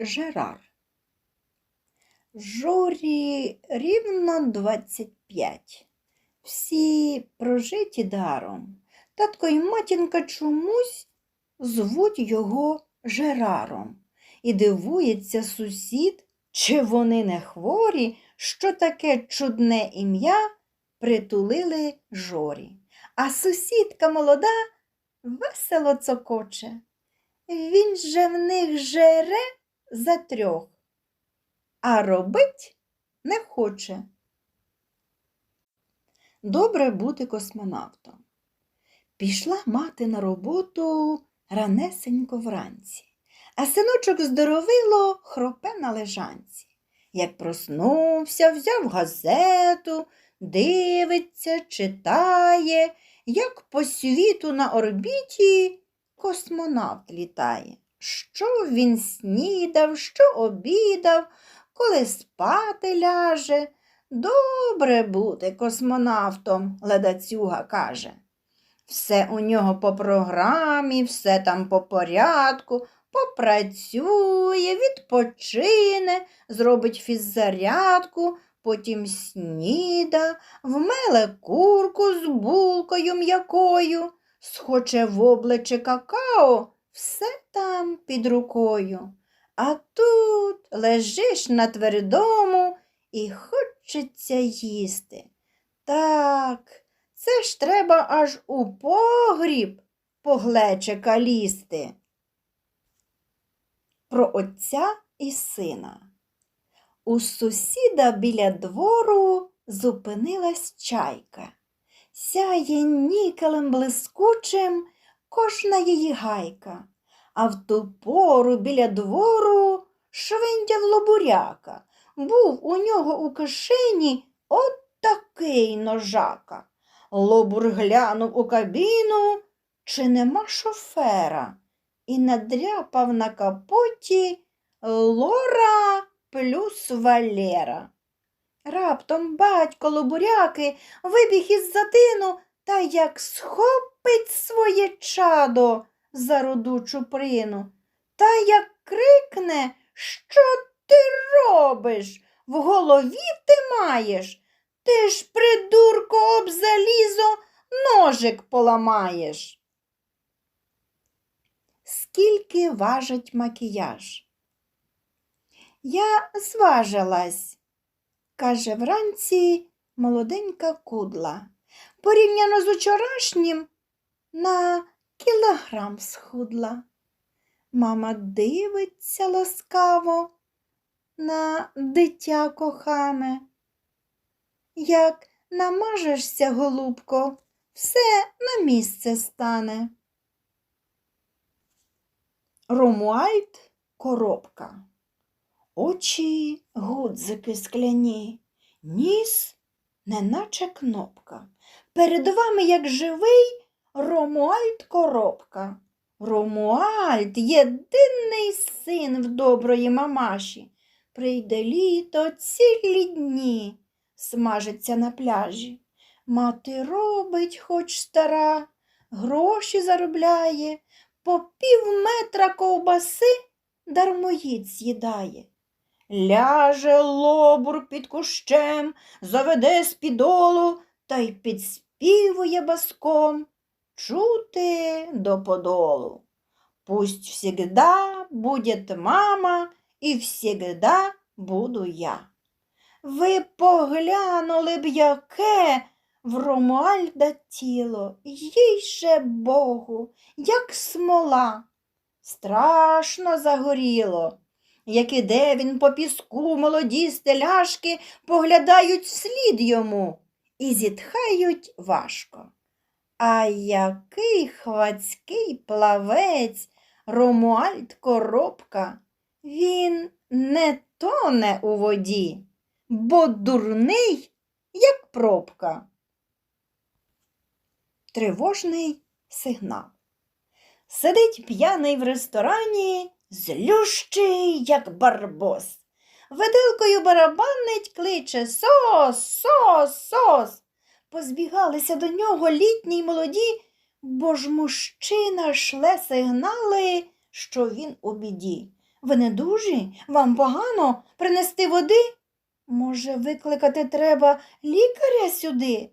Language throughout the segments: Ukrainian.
Жерар. Жорі рівно 25. Всі прожиті даром. Татко і матінка чомусь звуть його Жераром. І дивується сусід, чи вони не хворі, що таке чудне ім'я притулили жорі. А сусідка молода весело цокоче. Він же в них жере за трьох, а робить не хоче. Добре бути космонавтом. Пішла мати на роботу ранесенько вранці, а синочок здоровило хропе на лежанці. Як проснувся, взяв газету, дивиться, читає, як по світу на орбіті космонавт літає. Що він снідав, що обідав, коли спати ляже. Добре бути космонавтом, ледацюга каже. Все у нього по програмі, все там по порядку, попрацює, відпочине, зробить фіззарядку, потім сніда, вмеле курку з булкою м'якою, схоче в обличчя какао, все там під рукою. А тут лежиш на твердому і хочеться їсти. Так, це ж треба аж у погріб по глечика лізти. Про отця і сина. У сусіда біля двору зупинилась чайка. Сяє нікелем блискучим кожна її гайка, а в ту пору біля двору швиндяв лобуряка. Був у нього у кишені от такий ножака. Лобур глянув у кабіну, чи нема шофера, і надряпав на капоті Лора плюс Валера. Раптом батько лобуряки вибіг із затину та як схопить своє чадо за руду чуприну, та як крикне, що ти робиш? В голові ти маєш? Ти ж, придурко, об залізо ножик поламаєш. Скільки важить макіяж? Я зважилась, каже вранці молоденька кудла. Порівняно з учорашнім на кілограм схудла. Мама дивиться ласкаво на дитя кохане. Як намажешся, голубко, все на місце стане. Ромуальд коробка. Очі гудзики скляні, ніс неначе кнопка. Перед вами, як живий, Ромуальд коробка. Ромуальд єдиний син в доброї мамаші. Прийде літо цілі дні, смажиться на пляжі. Мати робить, хоч стара, гроші заробляє, по пів метра ковбаси дармоїд з'їдає. Ляже лобур під кущем, заведе спідолу та й підспівує баском. Чути до подолу. Пусть всегда будет мама, і всегда буду я. Ви поглянули б, яке в Ромуальда тіло, їй же Богу, як смола. Страшно загоріло. Як іде він по піску, молоді стеляшки поглядають вслід йому і зітхають важко. А який хвацький плавець, Ромуальд коробка, він не тоне у воді, бо дурний, як пробка. Тривожний сигнал. Сидить п'яний в ресторані, злющий, як барбос. Виделкою барабанить, кличе сос, сос, сос. Позбігалися до нього літні й молоді, бо ж мужчина шле сигнали, що він у біді. Ви не дужі? Вам погано принести води? Може, викликати треба лікаря сюди?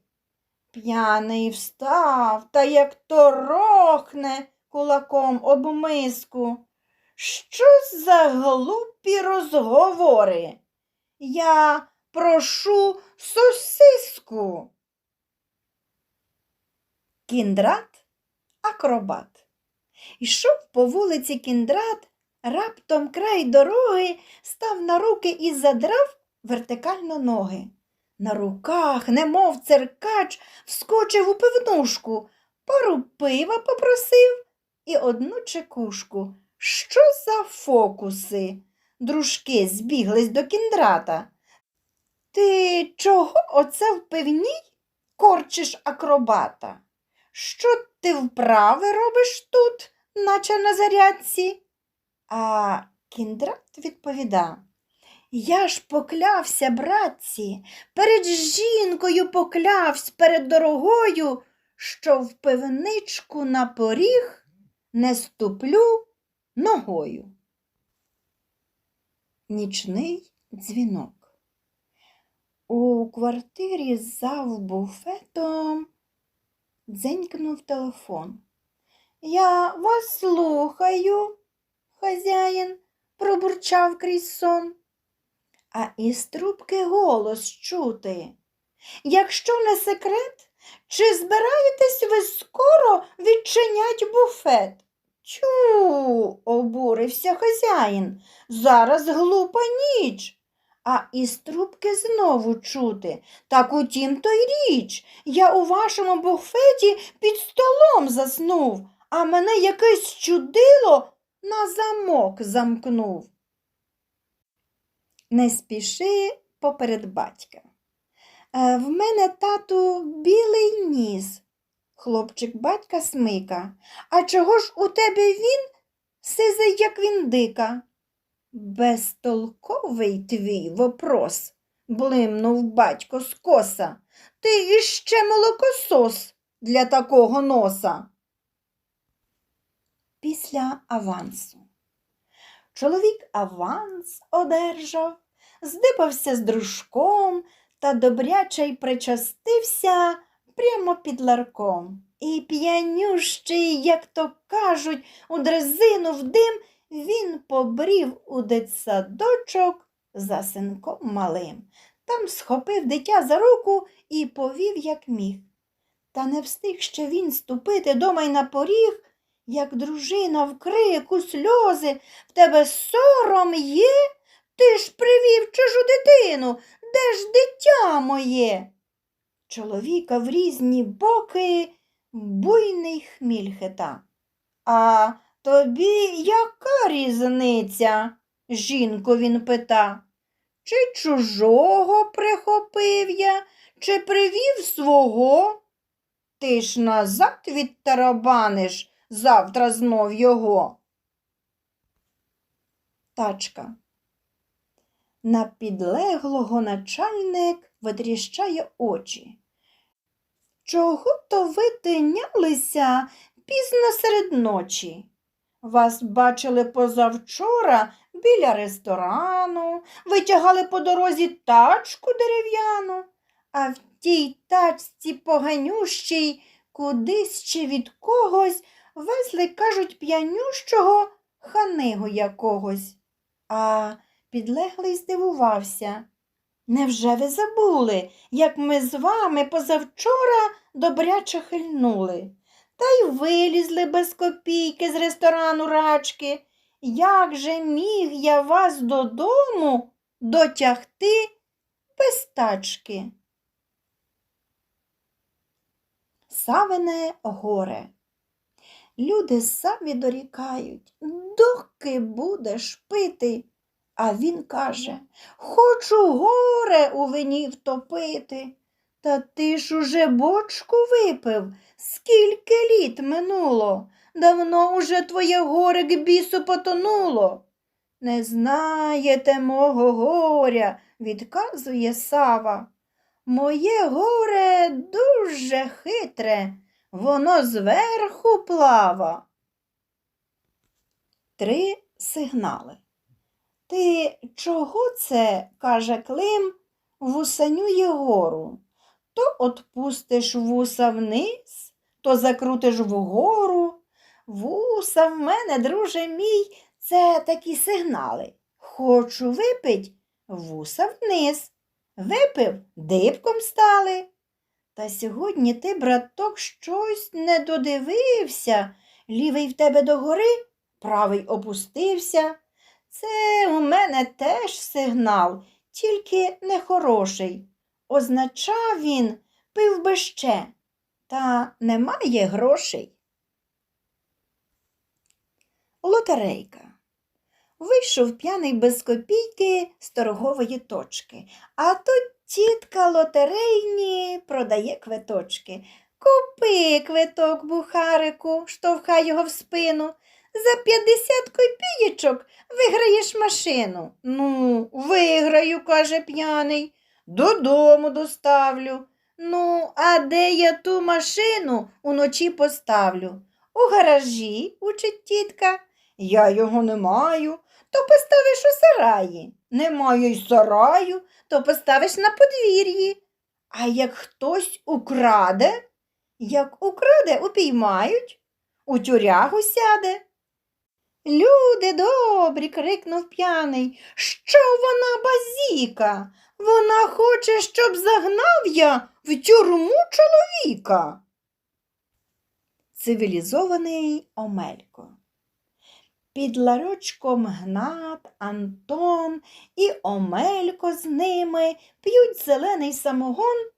П'яний встав та як торохне кулаком об миску. Що за глупі розговори? Я прошу сосиску. Кіндрат акробат. Йшов по вулиці кіндрат, раптом край дороги став на руки і задрав вертикально ноги. На руках, немов циркач, вскочив у пивнушку, пару пива попросив і одну чекушку. Що за фокуси? Дружки збіглись до кіндрата. Ти чого оце в пивній корчиш акробата? Що ти вправи робиш тут, наче на зарядці? А кіндрат відповіда. Я ж поклявся, братці, перед жінкою поклявсь перед дорогою, що в пивничку на поріг не ступлю ногою. Нічний дзвінок. У квартирі за буфетом дзенькнув телефон. Я вас слухаю, хазяїн пробурчав крізь сон. А із трубки голос чути. Якщо не секрет, чи збираєтесь ви скоро відчинять буфет? Тю, обурився хазяїн. Зараз глупа ніч. А із трубки знову чути. Так утім то й річ. Я у вашому буфеті під столом заснув, а мене якесь чудило на замок замкнув. Не спіши поперед батька. «Е, В мене, тату, білий ніс. Хлопчик батька смика. А чого ж у тебе він сизий, як він дика? Безтолковий твій вопрос, блимнув батько з коса. Ти іще молокосос для такого носа. Після авансу. Чоловік аванс одержав, здибався з дружком та добряче й причастився прямо під ларком. І п'янющий, як то кажуть, у дрезину в дим, він побрів у дитсадочок за синком малим. Там схопив дитя за руку і повів, як міг. Та не встиг ще він ступити дома й на поріг, як дружина в крику сльози, в тебе сором є? Ти ж привів чужу дитину, де ж дитя моє? Чоловіка в різні боки буйний хміль хита. А тобі яка різниця? жінку він пита. Чи чужого прихопив я, чи привів свого? Ти ж назад відтарабаниш завтра знов його. Тачка. На підлеглого начальник витріщає очі. Чого то ви тинялися пізно серед ночі? Вас бачили позавчора біля ресторану, витягали по дорозі тачку дерев'яну, а в тій тачці поганющій кудись чи від когось везли, кажуть, п'янющого ханигу якогось. А підлеглий здивувався. Невже ви забули, як ми з вами позавчора добряче хильнули? Та й вилізли без копійки з ресторану рачки. Як же міг я вас додому дотягти без тачки? Савине горе. Люди самі дорікають, доки будеш пити. А він каже, хочу горе у вині втопити. Та ти ж уже бочку випив, скільки літ минуло, давно уже твоє горе к бісу потонуло. Не знаєте мого горя, відказує Сава. Моє горе дуже хитре, воно зверху плава. Три сигнали. Ти чого це, каже Клим, вусанює гору? То отпустиш вуса вниз, то закрутиш вгору. Вуса в мене, друже мій, це такі сигнали. Хочу випить, вуса вниз. Випив, дибком стали. Та сьогодні ти, браток, щось не додивився. Лівий в тебе догори, правий опустився. Це у мене теж сигнал, тільки нехороший. Означав він пив би ще, та немає грошей. Лотерейка. Вийшов п'яний без копійки з торгової точки, а тут тітка лотерейні продає квиточки. Купи квиток бухарику, штовхай його в спину. За 50 копійочок виграєш машину. Ну, виграю, каже п'яний. Додому доставлю. Ну, а де я ту машину уночі поставлю? У гаражі, учить тітка. Я його не маю, то поставиш у сараї. Немає й сараю, то поставиш на подвір'ї. А як хтось украде, як украде, упіймають, у тюрягу сяде. Люди добрі, крикнув п'яний. Що вона базіка? Вона хоче, щоб загнав я в тюрму чоловіка. Цивілізований Омелько. Під ларочком Гнат, Антон і Омелько з ними п'ють зелений самогон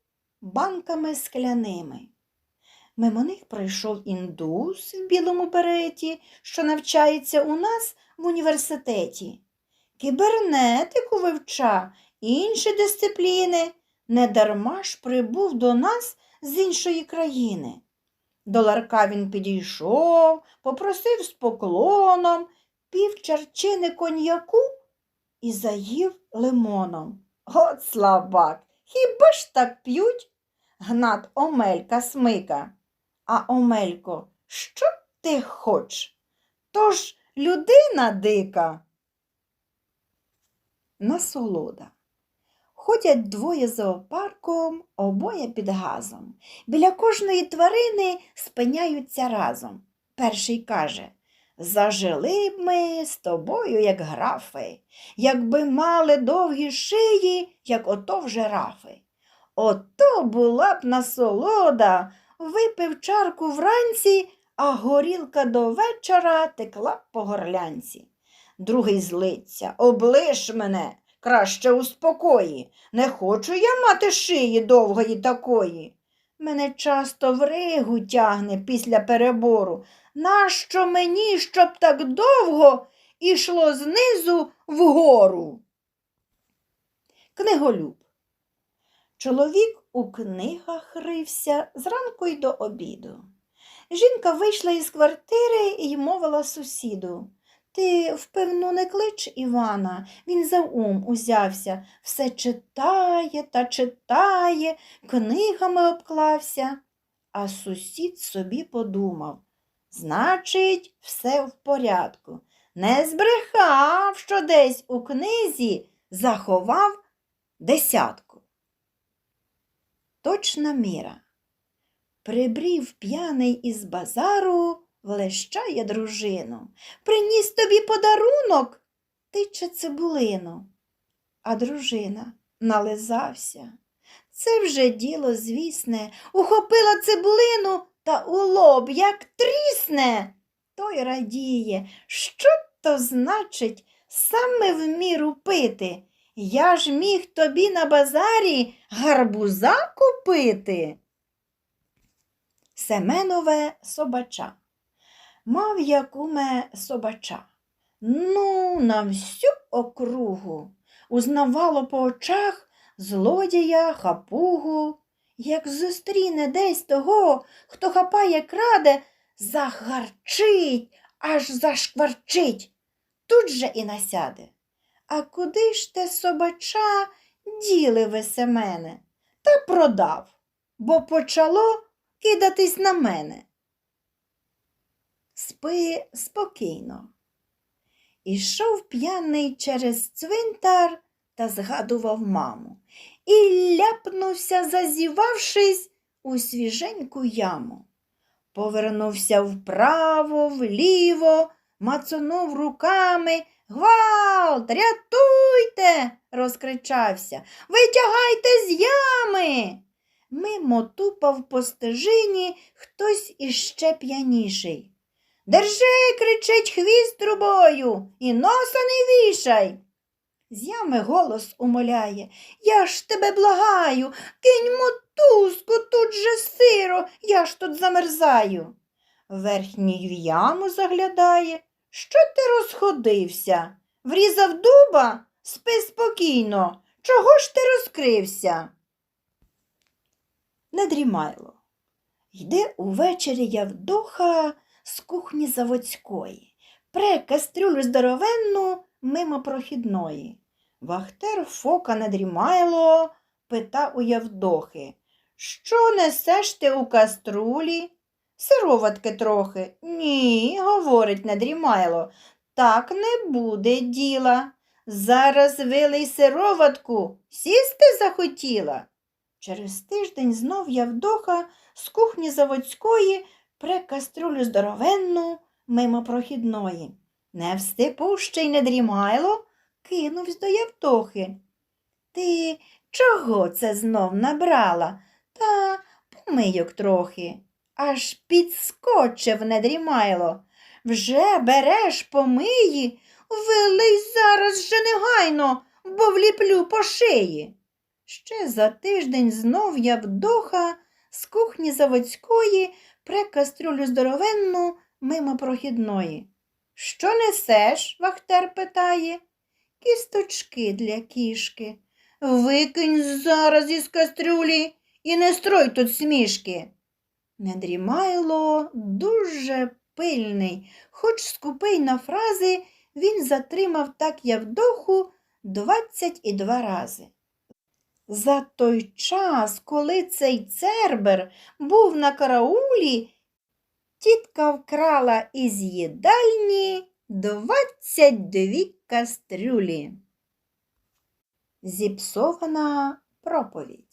банками скляними. Мимо них пройшов індус в білому береті, що навчається у нас в університеті. Кібернетику вивча, інші дисципліни. Недарма ж прибув до нас з іншої країни. До ларка він підійшов, попросив з поклоном, пів чарчини коньяку і заїв лимоном. От слабак, хіба ж так п'ють? Гнат Омелька смика. А Омелько, що ти хоч? Тож людина дика. Насолода. Ходять двоє зоопарком, обоє під газом. Біля кожної тварини спиняються разом. Перший каже Зажили б ми з тобою, як графи, якби мали довгі шиї, як ото в жирафи. Ото була б насолода, випив чарку вранці, а горілка до вечора текла по горлянці. Другий злиться, облиш мене, краще успокої. Не хочу я мати шиї довгої такої. Мене часто в ригу тягне після перебору. Нащо мені, щоб так довго ішло знизу вгору? Книголюб. Чоловік у книгах рився зранку й до обіду. Жінка вийшла із квартири і мовила сусіду. Ти, впевно, не клич Івана, він за ум узявся, все читає та читає, книгами обклався. А сусід собі подумав значить, все в порядку. Не збрехав, що десь у книзі заховав десятку. Точна міра. Прибрів п'яний із базару, влещає дружину. Приніс тобі подарунок, тиче цибулину. А дружина нализався. Це вже діло, звісне, ухопила цибулину та у лоб, як трісне. Той радіє, що то значить саме в міру пити. Я ж міг тобі на базарі гарбуза купити. Семенове собача. Мав я куме собача. Ну, на всю округу. Узнавало по очах злодія, хапугу. Як зустріне десь того, хто хапає краде, загарчить, аж зашкварчить. Тут же і насяде. А куди ж те собача діли ви Семене? Та продав, бо почало кидатись на мене. Спи спокійно. Ішов п'яний через цвинтар та згадував маму. І ляпнувся, зазівавшись у свіженьку яму. Повернувся вправо, вліво, мацонув руками. Гвалт, рятуйте, розкричався. Витягайте з ями. Мимо тупав по стежині хтось іще п'яніший. Держи, кричить хвіст трубою, і носа не вішай. З ями голос умоляє. Я ж тебе благаю, кинь мотузку, тут же сиро, я ж тут замерзаю. Верхній в яму заглядає. Що ти розходився? Врізав дуба? Спи спокійно. Чого ж ти розкрився? Не дрімайло. Йде увечері Явдоха з кухні заводської, пре кастрюлю здоровенну мимо прохідної. Вахтер фока не дрімайло, пита у Явдохи. Що несеш ти у каструлі? Сироватки трохи. Ні, говорить недрімайло, так не буде діла. Зараз вилий сироватку, сісти захотіла. Через тиждень знов Явдоха з кухні заводської пре каструлю здоровенну мимо прохідної. Не встипущий недрімайло, кинувсь до Явдохи. Ти чого це знов набрала? Та помийок трохи. Аж підскочив недрімайло. Вже береш помиї, вилий зараз же негайно, бо вліплю по шиї. Ще за тиждень знов Явдоха з кухні заводської пре кастрюлю здоровенну мимо прохідної. Що несеш? Вахтер питає. Кісточки для кішки. Викинь зараз із кастрюлі і не строй тут смішки. Недрімайло дуже пильний, хоч скупий на фрази, він затримав так Явдоху двадцять і два рази. За той час, коли цей цербер був на караулі, тітка вкрала із їдальні двадцять дві кастрюлі. Зіпсована проповідь.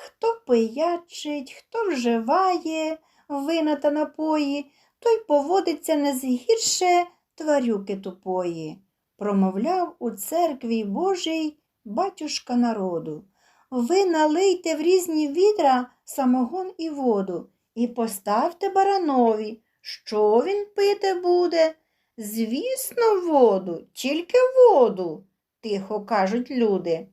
Хто пиячить, хто вживає вина та напої, той поводиться не згірше тварюки тупої, промовляв у церкві Божій батюшка народу. Ви налийте в різні відра самогон і воду і поставте баранові. Що він пити буде? Звісно, воду, тільки воду, тихо кажуть люди.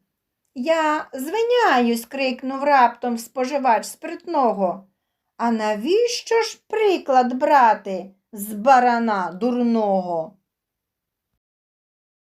Я звиняюсь, крикнув раптом споживач спиртного. А навіщо ж приклад брати з барана дурного?